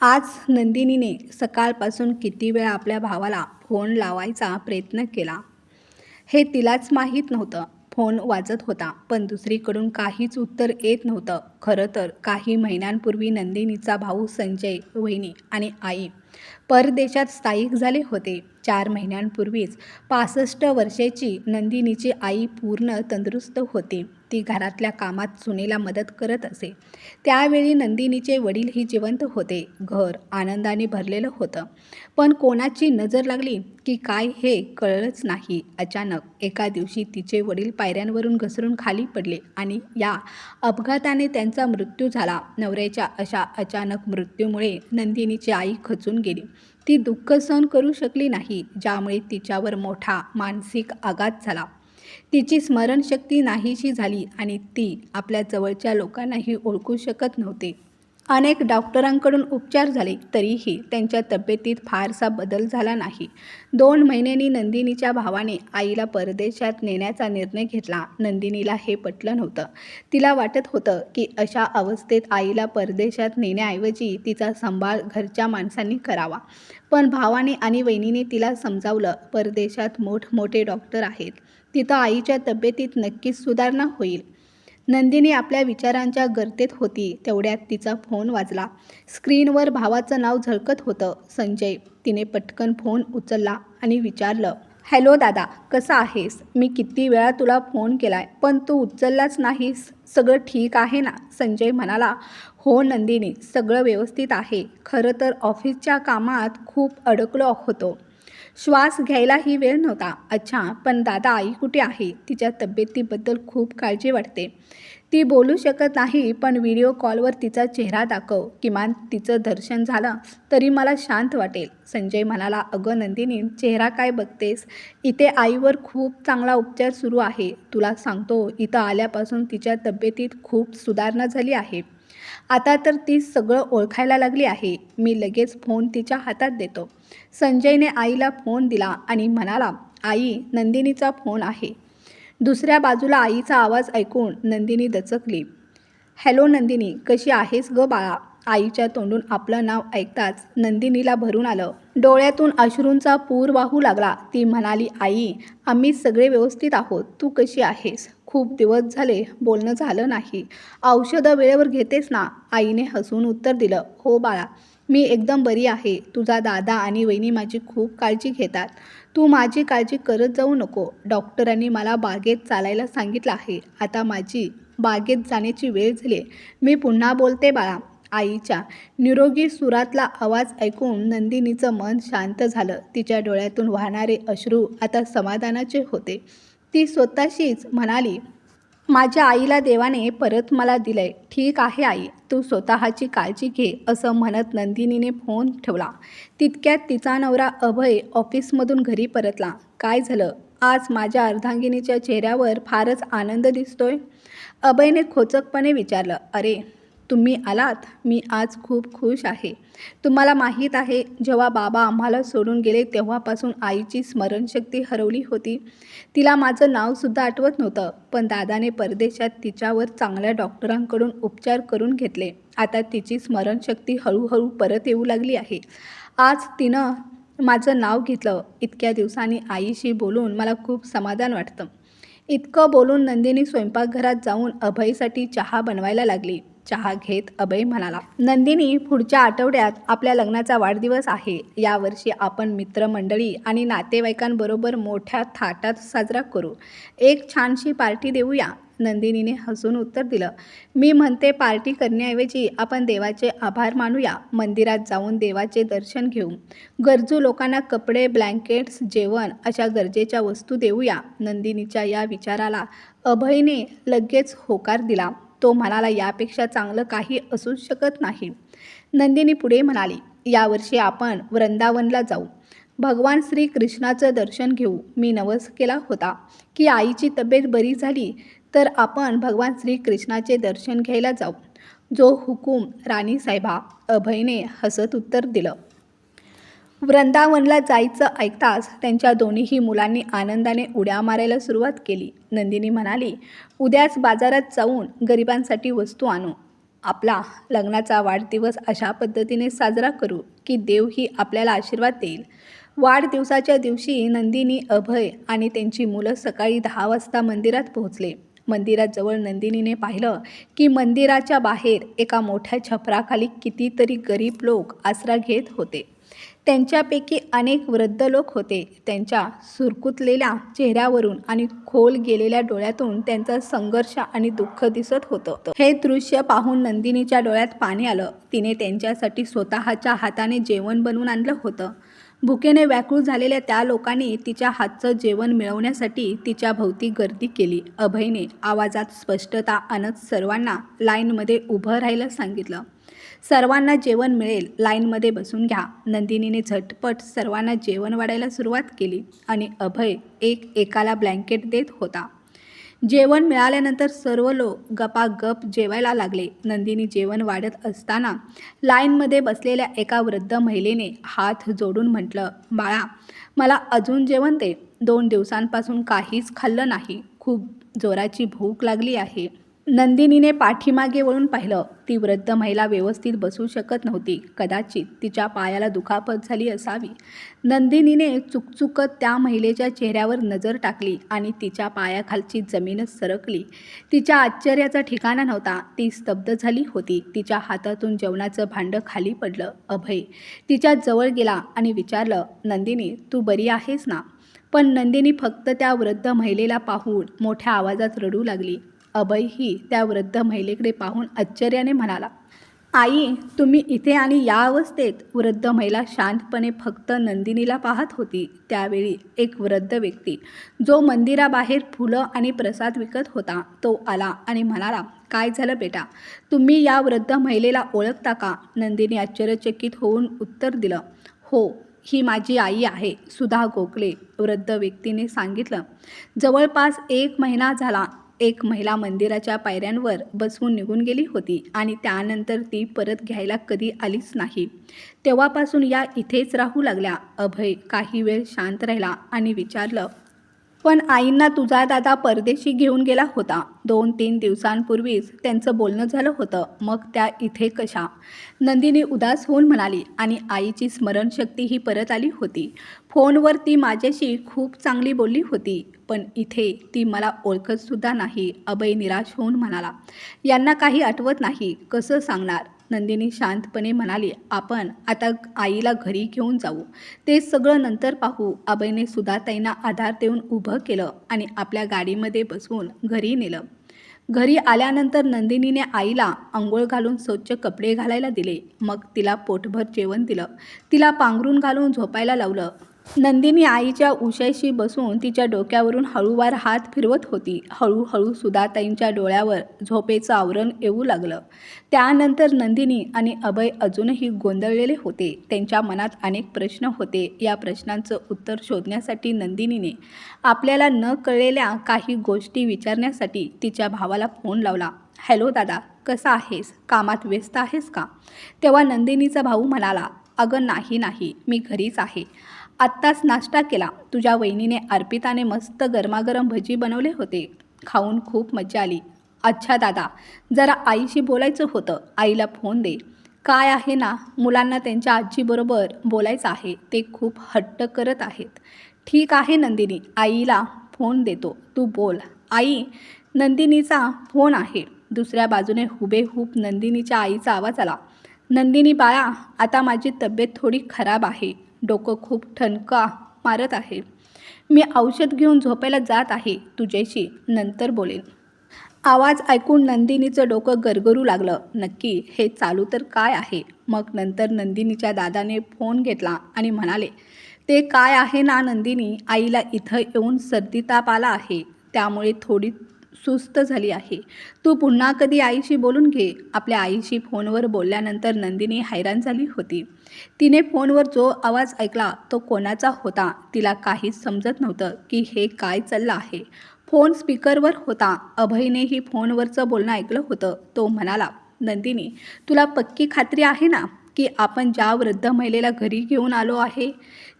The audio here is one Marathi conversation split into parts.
आज नंदिनीने सकाळपासून किती वेळा आपल्या भावाला फोन लावायचा प्रयत्न केला? हे तिलाच माहीत नव्हतं. फोन वाजत होता पण दुसरीकडून काहीच उत्तर येत नव्हतं. खरं तर काही महिन्यांपूर्वी नंदिनीचा भाऊ संजय वहिनी आणि आई परदेशात स्थायिक झाले होते. चार महिन्यांपूर्वीच पासष्ट वर्षाची नंदिनीची आई पूर्ण तंदुरुस्त होती. ती घरातल्या कामात सुनेला मदत करत असे. त्यावेळी नंदिनीचे वडीलही जिवंत होते. घर आनंदाने भरलेलं होतं. पण कोणाची नजर लागली की काय हे कळलंच नाही. अचानक एका दिवशी तिचे वडील पायऱ्यांवरून घसरून खाली पडले आणि या अपघाताने त्यांचा मृत्यू झाला. नवऱ्याच्या अशा अचानक मृत्यूमुळे नंदिनीची आई खचून गेली. ती दुःख सहन करू शकली नाही ज्यामुळे तिच्यावर मोठा मानसिक आघात झाला. तिची स्मरणशक्ती नाहीशी झाली आणि ती आपल्या जवळच्या लोकांनाही ओळखू शकत नव्हते. अनेक डॉक्टरांकडून उपचार झाले तरीही त्यांच्या तब्येतीत फारसा बदल झाला नाही. दोन महिन्यांनी नंदिनीच्या भावाने आईला परदेशात नेण्याचा निर्णय घेतला. नंदिनीला हे पटलं नव्हतं. तिला वाटत होतं की अशा अवस्थेत आईला परदेशात नेण्याऐवजी तिचा सांभाळ घरच्या माणसांनी करावा. पण भावाने आणि वहिनीने तिला समजावलं परदेशात मोठमोठे डॉक्टर आहेत. तिथं आईच्या तब्येतीत नक्कीच सुधारणा होईल. नंदिनी आपल्या विचारांच्या गर्तेत होती. तेवढ्यात तिचा फोन वाजला. स्क्रीनवर भावाचं नाव झळकत होतं. संजय तिने पटकन फोन उचलला आणि विचारलं हॅलो दादा कसा आहेस? मी किती वेळा तुला फोन केलाय पण तू उचललाच नाहीस. सगळं ठीक आहे ना? संजय म्हणाला. हो नंदिनी सगळं व्यवस्थित आहे. खरं तर ऑफिसच्या कामात खूप अडकलो होतो. श्वास घ्यायलाही वेळ नव्हता. अच्छा पण दादा आई कुठे आहे? तिच्या तब्येतीबद्दल खूप काळजी वाटते. ती बोलू शकत नाही पण व्हिडिओ कॉलवर तिचा चेहरा दाखव. किमान तिचं दर्शन झालं तरी मला शांत वाटेल. संजय म्हणाला अगं नंदिनी चेहरा काय बघतेस? इथे आईवर खूप चांगला उपचार सुरू आहे. तुला सांगतो इथं आल्यापासून तिच्या तब्येतीत खूप सुधारणा झाली आहे. आता तर ती सगळं ओळखायला लागली आहे. मी लगेच फोन तिच्या हातात देतो. संजयने आईला फोन दिला आणि म्हणाला आई नंदिनीचा फोन आहे. दुसऱ्या बाजूला आईचा आवाज ऐकून नंदिनी दचकली. हॅलो नंदिनी कशी आहेस ग बाळा? आईच्या तोंडून आपलं नाव ऐकताच नंदिनीला भरून आलं. डोळ्यातून अश्रूंचा पूर वाहू लागला. ती म्हणाली आई आम्ही सगळे व्यवस्थित आहोत. तू कशी आहेस? खूप दिवस झाले बोलणं झालं नाही. औषधं वेळेवर घेतेस ना? आईने हसून उत्तर दिलं हो बाळा मी एकदम बरी आहे. तुझा दादा आणि वहिनी माझी खूप काळजी घेतात. तू माझी काळजी करत जाऊ नको. डॉक्टरांनी मला बागेत चालायला सांगितलं आहे. आता माझी बागेत जाण्याची वेळ झाली. मी पुन्हा बोलते बाळा. आईच्या निरोगी सुरातला आवाज ऐकून नंदिनीचं मन शांत झालं. तिच्या डोळ्यातून वाहणारे अश्रू आता समाधानाचे होते. ती स्वतःशीच म्हणाली माझ्या आईला देवाने परत मला दिलंय. ठीक आहे आई तू स्वतःची काळजी घे असं म्हणत नंदिनीने फोन ठेवला. तितक्यात तिचा नवरा अभय ऑफिसमधून घरी परतला. काय झालं? आज माझ्या अर्धांगिनीच्या चेहऱ्यावर फारच आनंद दिसतोय? अभयने खोचकपणे विचारलं अरे तुम्ही आलात मी आज खूप खुश आहे. तुम्हाला माहीत आहे जेव्हा बाबा आम्हाला सोडून गेले तेव्हापासून आईची स्मरणशक्ती हरवली होती. तिला माझं नावसुद्धा आठवत नव्हतं पण दादाने परदेशात तिच्यावर चांगल्या डॉक्टरांकडून उपचार करून घेतले. आता तिची स्मरणशक्ती हळूहळू परत येऊ लागली आहे. आज तिनं माझं नाव घेतलं. इतक्या दिवसांनी आईशी बोलून मला खूप समाधान वाटतं. इतकं बोलून नंदिनी स्वयंपाकघरात जाऊन अभयसाठी चहा बनवायला लागली. चहा घेत अभय म्हणाला नंदिनी पुढच्या आठवड्यात आपल्या लग्नाचा वाढदिवस आहे. यावर्षी आपण मित्रमंडळी आणि नातेवाईकांबरोबर मोठ्या थाटात साजरा करू. एक छानशी पार्टी देऊया. नंदिनीने हसून उत्तर दिलं. मी म्हणते पार्टी करण्याऐवजी आपण देवाचे आभार मानूया. मंदिरात जाऊन देवाचे दर्शन घेऊ. गरजू लोकांना कपडे ब्लँकेट्स जेवण अशा गरजेच्या वस्तू देऊया. नंदिनीच्या या विचाराला अभयने लगेच होकार दिला. तो म्हणाला यापेक्षा चांगलं काही असूच शकत नाही. नंदिनी पुढे म्हणाली यावर्षी आपण वृंदावनला जाऊ. भगवान श्रीकृष्णाचं दर्शन घेऊ. मी नवस केला होता. की आईची तब्येत बरी झाली? तर आपण भगवान श्रीकृष्णाचे दर्शन घ्यायला जाऊ. जो हुकूम राणी साहेबा अभयने हसत उत्तर दिलं. वृंदावनला जायचं ऐकताच त्यांच्या दोन्हीही मुलांनी आनंदाने उड्या मारायला सुरुवात केली. नंदिनी म्हणाली उद्याच बाजारात जाऊन गरिबांसाठी वस्तू आणू. आपला लग्नाचा वाढदिवस अशा पद्धतीने साजरा करू की देवही आपल्याला आशीर्वाद देईल. वाढदिवसाच्या दिवशी नंदिनी अभय आणि त्यांची मुलं सकाळी दहा वाजता मंदिरात पोहोचले. मंदिराजवळ नंदिनीने पाहिलं की मंदिराच्या बाहेर एका मोठ्या छपराखाली कितीतरी गरीब लोक आसरा घेत होते. त्यांच्यापैकी अनेक वृद्ध लोक होते. त्यांच्या सुरकुतलेल्या चेहऱ्यावरून आणि खोल गेलेल्या डोळ्यातून त्यांचा संघर्ष आणि दुःख दिसत होतं. हे दृश्य पाहून नंदिनीच्या डोळ्यात पाणी आलं. तिने त्यांच्यासाठी स्वतःच्या हाताने जेवण बनवून आणलं होतं. भुकेने व्याकुळ झालेल्या त्या लोकांनी तिच्या हातचं जेवण मिळवण्यासाठी तिच्या भोवती गर्दी केली. अभयने आवाजात स्पष्टता आणत सर्वांना लाईनमध्ये उभं राहायला सांगितलं. सर्वांना जेवण मिळेल लाईनमध्ये बसून घ्या. नंदिनीने झटपट सर्वांना जेवण वाढायला सुरुवात केली आणि अभय एक एकाला ब्लँकेट देत होता. जेवण मिळाल्यानंतर सर्व लोक गपागप जेवायला लागले. नंदिनी जेवण वाढत असताना लाईनमध्ये बसलेल्या एका वृद्ध महिलेने हात जोडून म्हटलं बाळा मला अजून जेवण दे. दोन दिवसांपासून काहीच खाल्लं नाही. खूप जोराची भूक लागली आहे. नंदिनीने पाठीमागे वळून पाहिलं. ती वृद्ध महिला व्यवस्थित बसू शकत नव्हती. कदाचित तिच्या पायाला दुखापत झाली असावी. नंदिनीने चुकचुकत त्या महिलेच्या चेहऱ्यावर नजर टाकली आणि तिच्या पायाखालची जमीनच सरकली. तिच्या आश्चर्याचा ठिकाणा नव्हता. ती स्तब्ध झाली होती. तिच्या हातातून जेवणाचं भांडं खाली पडलं. अभय तिच्या जवळ गेला आणि विचारलं नंदिनी तू बरी आहेस ना? पण नंदिनी फक्त त्या वृद्ध महिलेला पाहून मोठ्या आवाजात रडू लागली. अभयही त्या वृद्ध महिलेकडे पाहून आश्चर्याने म्हणाला आई तुम्ही इथे आणि या अवस्थेत वृद्ध महिला शांतपणे फक्त नंदिनीला पाहत होती. त्यावेळी एक वृद्ध व्यक्ती जो मंदिराबाहेर फुलं आणि प्रसाद विकत होता तो आला आणि म्हणाला काय झालं बेटा? तुम्ही या वृद्ध महिलेला ओळखता का? नंदिनी आश्चर्यचकित होऊन उत्तर दिलं हो ही माझी आई आहे सुधा गोखले. वृद्ध व्यक्तीने सांगितलं जवळपास एक महिना झाला एक महिला मंदिराच्या पायऱ्यांवर बसवून निघून गेली होती आणि त्यानंतर ती परत घ्यायला कधी आलीच नाही. तेव्हापासून या इथेच राहू लागल्या. अभय काही वेळ शांत राहिला आणि विचारलं पण आईंना तुझा दादा परदेशी घेऊन गेला होता. दोन तीन दिवसांपूर्वीच त्यांचं बोलणं झालं होतं. मग त्या इथे कशा? नंदिनी उदास होऊन म्हणाली आणि आईची स्मरणशक्ती ही परत आली होती. फोनवर ती माझ्याशी खूप चांगली बोलली होती पण इथे ती मला ओळखतसुद्धा नाही. अभय निराश होऊन म्हणाला यांना काही आठवत नाही. कसं सांगणार? नंदिनी शांतपणे म्हणाली आपण आता आईला घरी घेऊन जाऊ. ते सगळं नंतर पाहू. अभयने सुधाताईंना आधार देऊन उभं केलं आणि आपल्या गाडीमध्ये बसवून घरी नेलं. घरी आल्यानंतर नंदिनीने आईला आंघोळ घालून स्वच्छ कपडे घालायला दिले. मग तिला पोटभर जेवण दिलं. तिला पांघरून घालून झोपायला लावलं. नंदिनी आईच्या उशाशी बसून तिच्या डोक्यावरून हळूवार हात फिरवत होती. हळूहळू सुधाताईंच्या डोळ्यावर झोपेचं आवरण येऊ लागलं. त्यानंतर नंदिनी आणि अभय अजूनही गोंधळलेले होते. त्यांच्या मनात अनेक प्रश्न होते. या प्रश्नांचं उत्तर शोधण्यासाठी नंदिनीने आपल्याला न कळलेल्या काही गोष्टी विचारण्यासाठी तिच्या भावाला फोन लावला. हॅलो दादा कसा आहेस? कामात व्यस्त आहेस का? तेव्हा नंदिनीचा भाऊ म्हणाला अगं नाही नाही. मी घरीच आहे. आत्ताच नाश्ता केला. तुझ्या वहिनीने अर्पिताने मस्त गरमागरम भजी बनवले होते. खाऊन खूप मजा आली. अच्छा दादा जरा आईशी बोलायचं होतं. आईला फोन दे. काय आहे ना मुलांना त्यांच्या आजीबरोबर बोलायचं आहे. ते खूप हट्ट करत आहेत. ठीक आहे नंदिनी आईला फोन देतो. तू बोल. आई नंदिनीचा फोन आहे. दुसऱ्या बाजूने हुबेहूब नंदिनीच्या आईचा आवाज आला. नंदिनी बाळा आता माझी तब्येत थोडी खराब आहे. डोकं खूप ठणका मारत आहे. मी औषध घेऊन झोपायला जात आहे तुझ्याशी नंतर बोलेन. आवाज ऐकून नंदिनीचं डोकं गरगरू लागलं. नक्की हे चालू तर काय आहे? मग नंतर नंदिनीच्या दादाने फोन घेतला आणि म्हणाले ते काय आहे ना नंदिनी? आईला इथं येऊन सर्दी ताप आला आहे. त्यामुळे थोडी सुस्त झाली आहे. तू पुन्हा कधी आईशी बोलून घे. आपल्या आईशी फोनवर बोलल्यानंतर नंदिनी हैराण झाली होती. तिने फोनवर जो आवाज ऐकला तो कोणाचा होता तिला काहीच समजत नव्हतं की हे काय चाललं आहे. फोन स्पीकरवर होता. अभयनेही फोनवरचं बोलणं ऐकलं होतं. तो म्हणाला नंदिनी तुला पक्की खात्री आहे ना की आपण ज्या वृद्ध महिलेला घरी घेऊन आलो आहे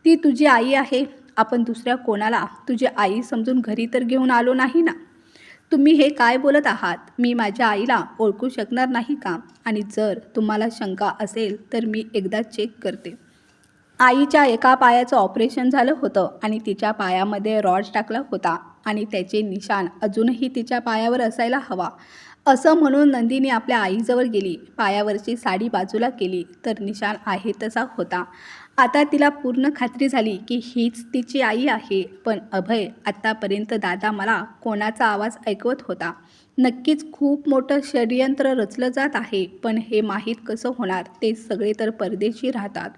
ती तुझी आई आहे? आपण दुसऱ्या कोणाला? तुझी आई समजून घरी तर घेऊन आलो नाही ना? तुम्ही हे काय बोलत आहात? मी माझ्या आईला ओळखू शकणार नाही का? आणि जर तुम्हाला शंका असेल तर मी एकदा चेक करते. आईच्या एका पायाचं ऑपरेशन झालं होतं आणि तिच्या पायामध्ये रॉड टाकला होता आणि त्याचे निशाण अजूनही तिच्या पायावर असायला हवा. असं म्हणून नंदिनी आपल्या आईजवळ गेली. पायावरची साडी बाजूला केली तर निशाण आहे तसा होता. आता तिला पूर्ण खात्री झाली की हीच तिची आई आहे. पण अभय आत्तापर्यंत दादा मला कोणाचा आवाज ऐकवत होता. नक्कीच खूप मोठं षडयंत्र रचलं जात आहे पण हे माहीत कसं होणार ते सगळे तर परदेशी राहतात.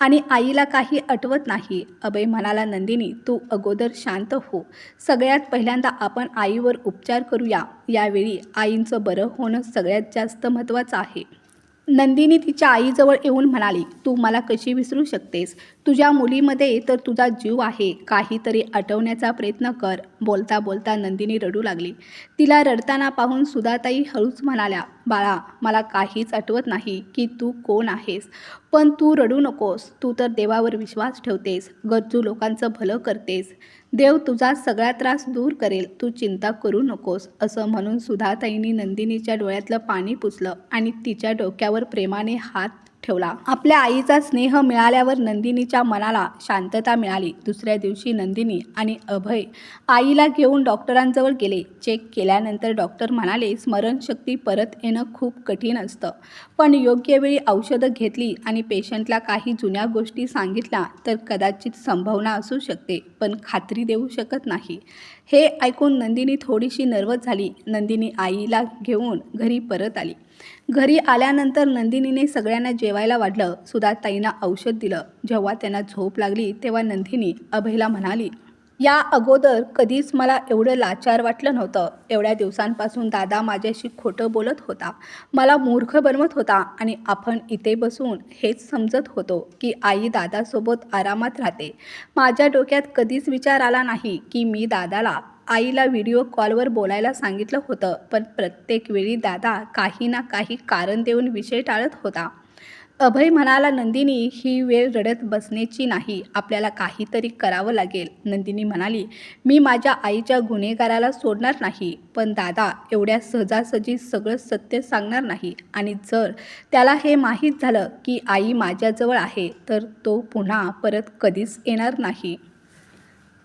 आणि आईला काही आठवत नाही. अभय म्हणाला नंदिनी तू अगोदर शांत हो. सगळ्यात पहिल्यांदा आपण आईवर उपचार करूया. यावेळी आईंचं बरं होणं सगळ्यात जास्त महत्त्वाचं आहे. नंदिनी तिच्या आईजवळ येऊन म्हणाली तू मला कशी विसरू शकतेस? तुझ्या मुलीमध्ये तर तुझा जीव आहे. काहीतरी आठवण्याचा प्रयत्न कर. बोलता बोलता नंदिनी रडू लागली. तिला रडताना पाहून सुधाताई हळूच म्हणाल्या बाळा मला काहीच आठवत नाही की तू कोण आहेस. पण तू रडू नकोस. तू तर देवावर विश्वास ठेवतेस. गरजू लोकांचं भलं करतेस. देव तुझा सगळा त्रास दूर करेल. तू चिंता करू नकोस. असं म्हणून सुधाताईंनी नंदिनीच्या डोळ्यातलं पाणी पुसलं आणि तिच्या डोक्यावर प्रेमाने हात ठेवला. आपल्या आईचा स्नेह मिळाल्यावर नंदिनीच्या मनाला शांतता मिळाली. दुसऱ्या दिवशी नंदिनी आणि अभय आईला घेऊन डॉक्टरांजवळ गेले. चेक केल्यानंतर डॉक्टर म्हणाले स्मरणशक्ती परत येणं खूप कठीण असतं. पण योग्य वेळी औषधं घेतली आणि पेशंटला काही जुन्या गोष्टी सांगितल्या तर कदाचित संभावना असू शकते पण खात्री देऊ शकत नाही. हे ऐकून नंदिनी थोडीशी नर्वस झाली. नंदिनी आईला घेऊन घरी परत आली. घरी आल्यानंतर नंदिनीने सगळ्यांना जेवायला वाढलं. सुधाताईंना औषध दिलं. जेव्हा त्यांना झोप लागली तेव्हा नंदिनी अभयला म्हणाली या अगोदर कधीच मला एवढं लाचार वाटलं नव्हतं. एवढ्या दिवसांपासून दादा माझ्याशी खोटं बोलत होता. मला मूर्ख बनवत होता आणि आपण इथे बसून हेच समजत होतो की आई दादासोबत आरामात राहते. माझ्या डोक्यात कधीच विचार आला नाही की मी दादाला आईला व्हिडिओ कॉलवर बोलायला सांगितलं होतं पण प्रत्येक वेळी दादा काही ना काही कारण देऊन विषय टाळत होता. अभय म्हणाला नंदिनी ही वेळ रडत बसण्याची नाही आपल्याला काहीतरी करावं लागेल. नंदिनी म्हणाली मी माझ्या आईच्या गुन्हेगाराला सोडणार नाही पण दादा एवढ्या सहजासहजी सगळं सत्य सांगणार नाही. आणि जर त्याला हे माहीत झालं की आई माझ्याजवळ आहे तर तो पुन्हा परत कधीच येणार नाही.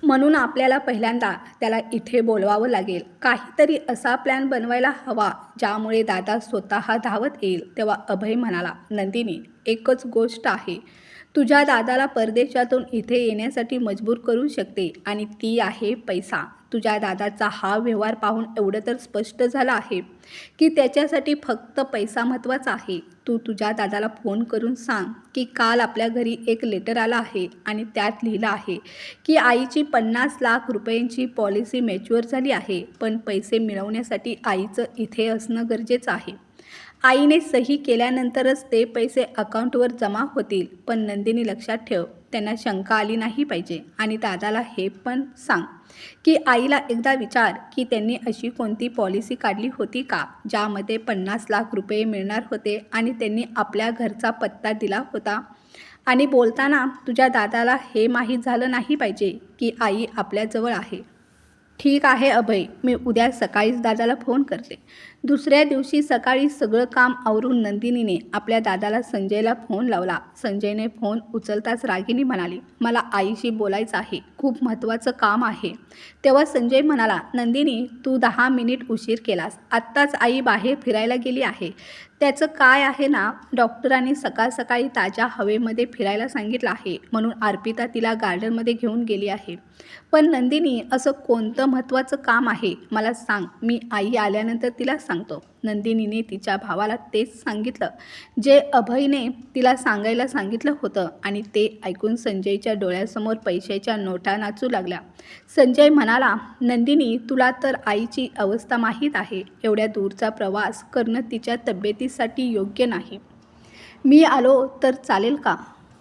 म्हणून आपल्याला पहिल्यांदा त्याला इथे बोलवावं लागेल. काहीतरी असा प्लॅन बनवायला हवा ज्यामुळे दादा स्वतः धावत येईल तेव्हा अभय म्हणाला नंदिनी एकच गोष्ट आहे. तुझ्या दादाला परदेशातून इथे येण्यासाठी मजबूर करू शकते आणि ती आहे पैसा. तुझ्या दादाचा हा व्यवहार पाहून एवढं तर स्पष्ट झालं आहे की त्याच्यासाठी फक्त पैसा महत्त्वाचा आहे. तू तुझ्या दादाला फोन करून सांग की काल आपल्या घरी एक लेटर आला आहे आणि त्यात लिहिलं आहे की आईची पन्नास लाख रुपयांची पॉलिसी मॅच्युअर झाली आहे पण पैसे मिळवण्यासाठी आईचं इथे असणं गरजेचं आहे. आईने सही केल्यानंतरच ते पैसे अकाउंटवर जमा होतील. पण नंदिनी लक्षात ठेव त्यांना शंका आली नाही पाहिजे. आणि दादाला हे पण सांग की आईला एकदा विचार की त्यांनी अशी कोणती पॉलिसी काढली होती का? ज्यामध्ये पन्नास लाख रुपये मिळणार होते आणि त्यांनी आपल्या घरचा पत्ता दिला होता. आणि बोलताना तुझ्या दादाला हे माहीत झालं नाही पाहिजे की आई आपल्याजवळ आहे. ठीक आहे अभय मी उद्या सकाळीच दादाला फोन करते. दुसऱ्या दिवशी सकाळी सगळं काम आवरून नंदिनीने आपल्या दादाला संजयला फोन लावला. संजयने फोन उचलताच रागिनी म्हणाली मला आईशी बोलायचं आहे. खूप महत्त्वाचं काम आहे. तेव्हा संजय म्हणाला नंदिनी तू दहा मिनिट उशीर केलास. आत्ताच आई बाहेर फिरायला गेली आहे. त्याचं काय आहे ना डॉक्टरांनी सकाळ सकाळी ताज्या हवेमध्ये फिरायला सांगितलं आहे म्हणून अर्पिता तिला गार्डनमध्ये घेऊन गेली आहे. पण नंदिनी असं कोणतं महत्त्वाचं काम आहे? मला सांग. मी आई आल्यानंतर तिला सांग सांगतो. नंदिनीने तिच्या भावाला तेच सांगितलं. जे अभयने तिला सांगायला सांगितलं होतं आणि ते ऐकून संजयच्या डोळ्यासमोर पैशाच्या नोटा नाचू लागल्या. संजय म्हणाला नंदिनी तुला तर आईची अवस्था माहीत आहे. एवढ्या दूरचा प्रवास करणं तिच्या तब्येतीसाठी योग्य नाही. मी आलो तर चालेल का?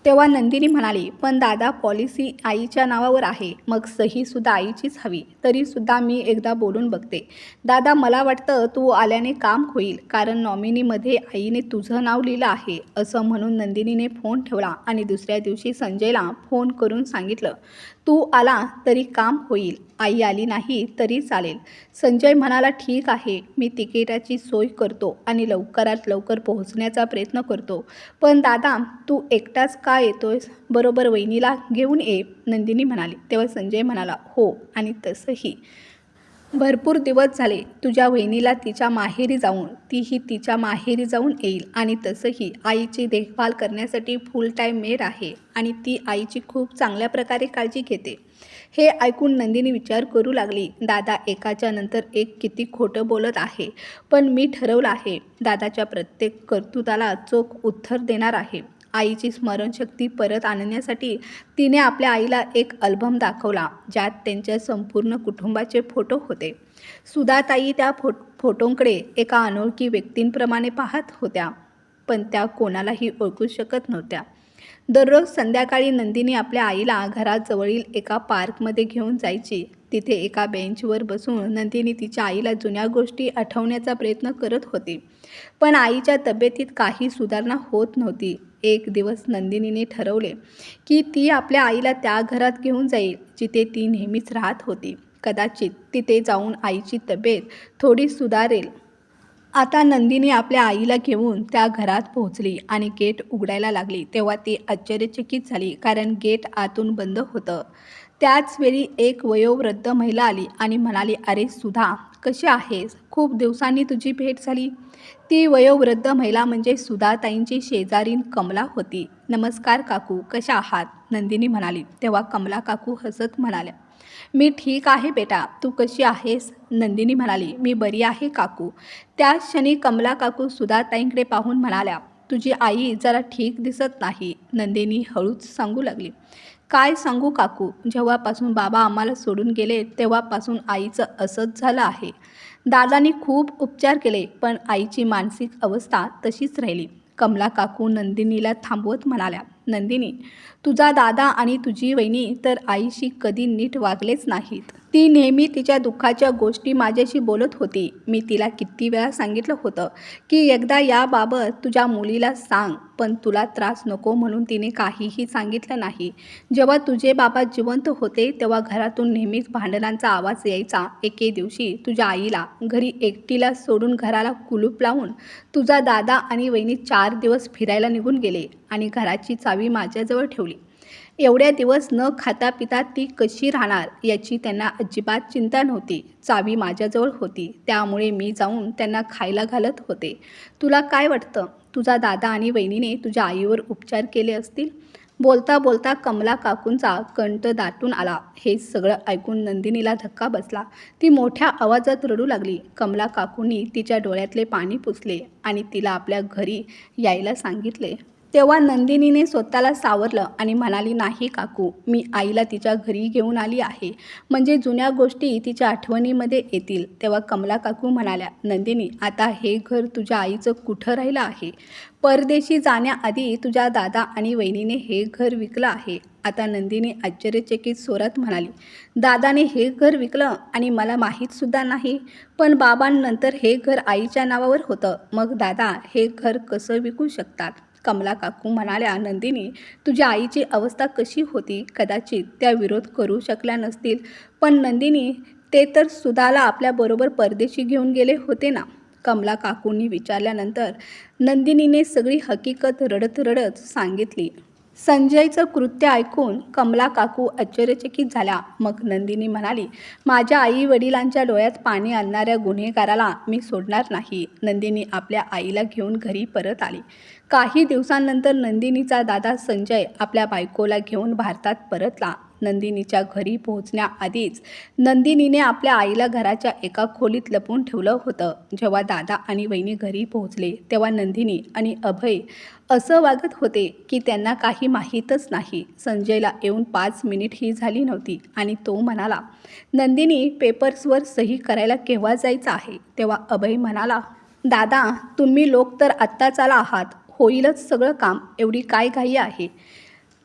तेव्हा नंदिनी म्हणाली पण दादा पॉलिसी आईच्या नावावर आहे. मग सहीसुद्धा आईचीच हवी. तरीसुद्धा मी एकदा बोलून बघते. दादा मला वाटतं तू आल्याने काम होईल. कारण नॉमिनीमध्ये आईने तुझं नाव लिहिलं आहे. असं म्हणून नंदिनीने फोन ठेवला आणि दुसऱ्या दिवशी संजयला फोन करून सांगितलं. तू आला तरी काम होईल. आई आली नाही तरी चालेल. संजय म्हणाला ठीक आहे. मी तिकिटाची सोय करतो आणि लवकरात लवकर पोहोचण्याचा प्रयत्न करतो. पण दादा तू एकटाच का येतोयस? बरोबर वहिनीला घेऊन ये नंदिनी म्हणाली. तेव्हा संजय म्हणाला हो आणि तसंही. भरपूर दिवस झाले तुझ्या वहिनीला तिच्या माहेरी जाऊन. तीही तिच्या माहेरी जाऊन येईल आणि तसंही आईची देखभाल करण्यासाठी फुल टाईम मेड आहे आणि ती आईची खूप चांगल्या प्रकारे काळजी घेते. हे ऐकून नंदिनी विचार करू लागली दादा एकाच्या नंतर एक किती खोटं बोलत आहे पण मी ठरवलं आहे दादाच्या प्रत्येक कर्तृत्वाला चोख उत्तर देणार आहे. आईची स्मरणशक्ती परत आणण्यासाठी तिने आपल्या आईला एक अल्बम दाखवला ज्यात त्यांच्या संपूर्ण कुटुंबाचे फोटो होते. सुधाताई त्या फो फोटोंकडे एका अनोळखी व्यक्तींप्रमाणे पाहत होत्या पण त्या कोणालाही ओळखू शकत नव्हत्या. दररोज संध्याकाळी नंदिनी आपल्या आईला घराजवळील एका पार्कमध्ये घेऊन जायची. तिथे एका बेंचवर बसून नंदिनी तिच्या आईला जुन्या गोष्टी आठवण्याचा प्रयत्न करत होती. पण आईच्या तब्येतीत काही सुधारणा होत नव्हती. एक दिवस नंदिनीने ठरवले की ती आपल्या आईला त्या घरात घेऊन जाईल जिथे ती नेहमीच राहत होती. कदाचित तिथे जाऊन आईची तब्येत थोडी सुधारेल. आता नंदिनी आपल्या आईला घेऊन त्या घरात पोहोचली आणि गेट उघडायला लागली. तेव्हा ती आश्चर्यचकित झाली कारण गेट आतून बंद होतं. त्याच वेळी एक वयोवृद्ध महिला आली आणि म्हणाली अरे सुधा कशी आहेस? खूप दिवसांनी तुझी भेट झाली. ती वयोवृद्ध महिला म्हणजे सुधाताईंची शेजारीन कमला होती. नमस्कार काकू कशा आहात? नंदिनी म्हणाली. तेव्हा कमला काकू हसत म्हणाल्या मी ठीक आहे बेटा तू कशी आहेस? नंदिनी म्हणाली मी बरी आहे काकू. त्या क्षणी कमला काकू सुधाताईंकडे पाहून म्हणाल्या तुझी आई जरा ठीक दिसत नाही. नंदिनी हळूच सांगू लागली काय सांगू काकू? जेव्हापासून बाबा आम्हाला सोडून गेले तेव्हापासून आईचं असंच झालं आहे. दादांनी खूप उपचार केले पण आईची मानसिक अवस्था तशीच राहिली. कमला काकू नंदिनीला थांबवत म्हणाल्या नंदिनी तुझा दादा आणि तुझी वहिनी तर आईशी कधी नीट वागलेच नाहीत. ती नेहमी तिच्या दुःखाच्या गोष्टी माझ्याशी बोलत होती. मी तिला किती वेळा सांगितलं होतं की एकदा याबाबत तुझ्या मुलीला सांग पण तुला त्रास नको म्हणून तिने काहीही सांगितलं नाही. जेव्हा तुझे बाबा जिवंत होते तेव्हा घरातून नेहमीच भांडणांचा आवाज यायचा. एके दिवशी तुझ्या आईला घरी एकटीला सोडून घराला कुलूप लावून तुझा दादा आणि वहिनी चार दिवस फिरायला निघून गेले आणि घराची चावी माझ्याजवळ ठेवली. एवढ्या दिवस न खाता पिता ती कशी राहणार याची त्यांना अजिबात चिंता नव्हती. चावी माझ्याजवळ होती. त्यामुळे मी जाऊन त्यांना खायला घालत होते. तुला काय वाटतं? तुझा दादा आणि वहिनीने तुझ्या आईवर उपचार केले असतील? बोलता बोलता कमला काकूंचा कंठ दाटून आला. हे सगळं ऐकून नंदिनीला धक्का बसला. ती मोठ्या आवाजात रडू लागली. कमला काकूंनी तिच्या डोळ्यातले पाणी पुसले आणि तिला आपल्या घरी यायला सांगितले. तेव्हा नंदिनीने स्वतःला सावरलं आणि म्हणाली नाही काकू मी आईला तिच्या घरी घेऊन आली आहे. म्हणजे जुन्या गोष्टी तिच्या आठवणीमध्ये येतील. तेव्हा कमला काकू म्हणाल्या नंदिनी आता हे घर तुझ्या आईचं कुठं राहिलं आहे? परदेशी जाण्याआधी तुझ्या दादा आणि वहिनीने हे घर विकलं आहे. आता नंदिनी आश्चर्यचकित स्वरात म्हणाली दादाने हे घर विकलं आणि मला माहीतसुद्धा नाही. पण बाबांनंतर हे घर आईच्या नावावर होतं. मग दादा हे घर कसं विकू शकतात? कमला काकू म्हणाल्या नंदिनी तुझ्या आईची अवस्था कशी होती? कदाचित त्या विरोध करू शकल्या नसतील. पण नंदिनी ते तर सुधाला आपल्याबरोबर परदेशी घेऊन गेले होते ना? कमला काकूंनी विचारल्यानंतर नंदिनीने सगळी हकीकत रडत रडत सांगितली. संजयचं कृत्य ऐकून कमला काकू आश्चर्यचकित झाल्या मग नंदिनी म्हणाली माझ्या आई वडिलांच्या डोळ्यात पाणी आणणाऱ्या गुन्हेगाराला मी सोडणार नाही. नंदिनी आपल्या आईला घेऊन घरी परत आली. काही दिवसांनंतर नंदिनीचा दादा संजय आपल्या बायकोला घेऊन भारतात परतला. नंदिनीच्या घरी पोहोचण्याआधीच नंदिनीने आपल्या आईला घराच्या एका खोलीत लपवून ठेवलं होतं. जेव्हा दादा आणि वहिनी घरी पोहोचले तेव्हा नंदिनी आणि अभय असं वागत होते की त्यांना काही माहीतच नाही. संजयला येऊन पाच मिनिट ही झाली नव्हती आणि तो म्हणाला नंदिनी पेपर्सवर सही करायला केव्हा जायचं आहे? तेव्हा अभय म्हणाला दादा तुम्ही लोक तर आत्ताच आला आहात. होईलच सगळं काम. एवढी काय घाई आहे?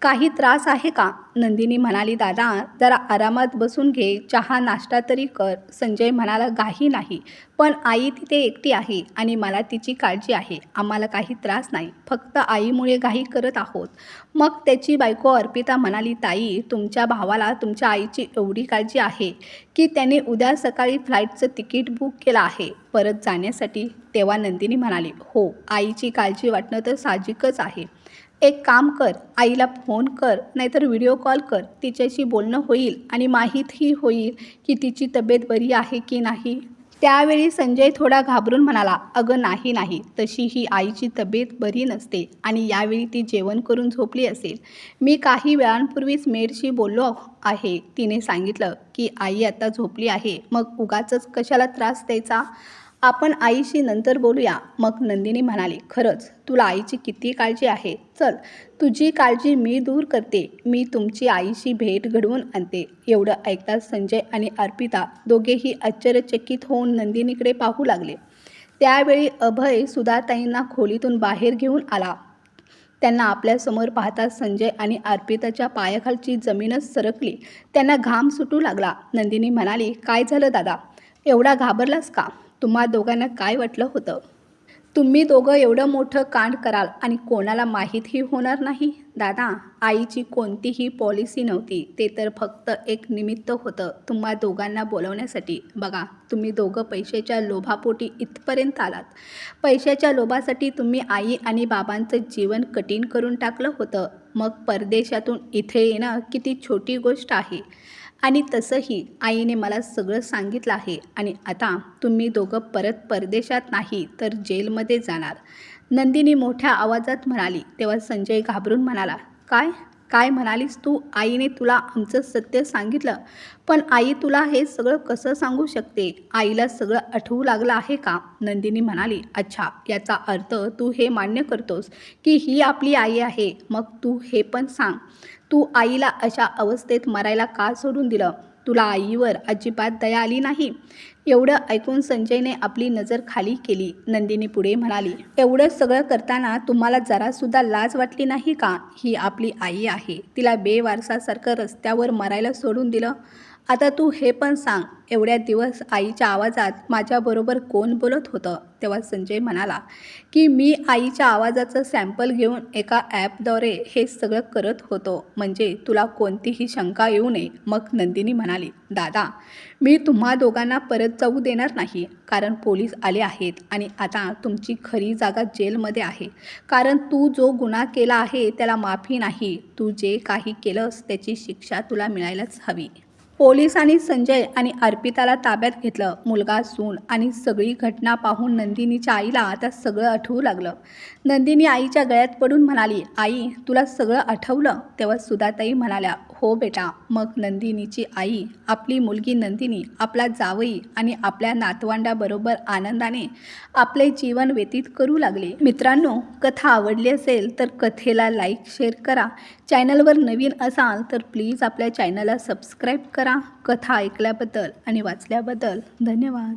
काही त्रास आहे का? नंदिनी म्हणाली दादा जरा आरामात बसून घे. चहा नाश्ता तरी कर. संजय म्हणाला काही नाही पण आई तिथे एकटी आहे आणि मला तिची काळजी आहे. आम्हाला काही त्रास नाही. फक्त आईमुळे घाई करत आहोत. मग त्याची बायको अर्पिता म्हणाली ताई तुमच्या भावाला तुमच्या आईची एवढी काळजी आहे की त्याने उद्या सकाळी फ्लाईटचं तिकीट बुक केलं आहे परत जाण्यासाठी. तेव्हा नंदिनी म्हणाली हो आईची काळजी वाटणं तर साहजिकच आहे. एक काम कर आईला फोन कर नाहीतर व्हिडिओ कॉल कर. तिच्याशी बोलणं होईल आणि माहीतही होईल की तिची तब्येत बरी आहे की नाही. त्यावेळी संजय थोडा घाबरून म्हणाला अगं नाही नाही. तशी ही आईची तब्येत बरी नसते आणि यावेळी ती जेवण करून झोपली असेल. मी काही वेळांपूर्वीच मेडशी बोललो आहे. तिने सांगितलं की आई आता झोपली आहे. मग उगाचच कशाला त्रास द्यायचा? आपण आईशी नंतर बोलूया. मग नंदिनी म्हणाली खरंच तुला आईची किती काळजी आहे? चल तुझी काळजी मी दूर करते. मी तुमची आईशी भेट घडवून आणते. एवढं ऐकताच संजय आणि अर्पिता दोघेही आश्चर्यचकित होऊन नंदिनीकडे पाहू लागले. त्यावेळी अभय सुधाताईंना खोलीतून बाहेर घेऊन आला. त्यांना आपल्यासमोर पाहताच संजय आणि अर्पिताच्या पायाखालची जमीनच सरकली. त्यांना घाम सुटू लागला. नंदिनी म्हणाली काय झालं दादा? एवढा घाबरलास का? तुम्हा दोघांना काय वाटलं होतं? तुम्ही दोघं एवढं मोठं कांड कराल आणि कोणाला माहीतही होणार नाही? दादा आईची कोणतीही पॉलिसी नव्हती. ते तर फक्त एक निमित्त होतं तुम्हा दोघांना बोलवण्यासाठी. बघा तुम्ही दोघं पैशाच्या लोभापोटी इथपर्यंत आलात. पैशाच्या लोभासाठी तुम्ही आई आणि बाबांचं जीवन कठीण करून टाकलं होतं. मग परदेशातून इथे येणं किती छोटी गोष्ट आहे. आणि तसंही आईने मला सगळं सांगितलं आहे आणि आता तुम्ही दोघं परत परदेशात नाही तर जेलमध्ये जाणार. नंदिनी मोठ्या आवाजात म्हणाली तेव्हा संजय घाबरून म्हणाला काय? काय म्हणालीस तू? आईने तुला आमचं सत्य सांगितलं. पण आई तुला हे सगळं कसं सांगू शकते? आईला सगळं आठवू लागलं आहे का? नंदिनी म्हणाली अच्छा याचा अर्थ तू हे मान्य करतोस की ही आपली आई आहे. मग तू हे पण सांग. तू आईला अशा अवस्थेत मरायला का सोडून दिलं? तुला आईवर अजिबात दया आली नाही. एवढं ऐकून संजयने आपली नजर खाली केली. नंदिनी पुढे म्हणाली एवढं सगळं करताना तुम्हाला जरासुद्धा लाज वाटली नाही का? ही आपली आई आहे. तिला बेवारसासारखं रस्त्यावर मरायला सोडून दिलं. आता तू हे पण सांग एवढ्या दिवस आईच्या आवाजात माझ्याबरोबर कोण बोलत होतं? तेव्हा संजय म्हणाला की मी आईच्या आवाजाचं सॅम्पल घेऊन एका ॲपद्वारे हे सगळं करत होतो. म्हणजे तुला कोणतीही शंका येऊ नये. मग नंदिनी म्हणाली दादा मी तुम्हा दोघांना परत जाऊ देणार नाही. कारण पोलीस आले आहेत आणि आता तुमची खरी जागा जेलमध्ये आहे. कारण तू जो गुन्हा केला आहे त्याला माफी नाही. तू जे काही केलंस त्याची शिक्षा तुला मिळायलाच हवी. पोलिसांनी संजय आणि अर्पिताला ताब्यात घेतलं. मुलगा सून आणि सगळी घटना पाहून नंदिनीच्या आईला आता सगळं आठवू लागलं. नंदिनी आईच्या गळ्यात पडून म्हणाली आई तुला सगळं आठवलं? तेव्हा सुधाताई म्हणाल्या हो बेटा. मग नंदिनीची आई आपली मुलगी नंदिनी आपला जावई आणि आपल्या नातवंडाबरोबर आनंदाने आपले जीवन व्यतीत करू लागले. मित्रांनो कथा आवडली असेल तर कथेला लाईक शेअर करा. चॅनलवर नवीन असाल तर प्लीज आपल्या चॅनलला सबस्क्राईब करा. कथा ऐकल्याबद्दल आणि वाचल्याबद्दल धन्यवाद.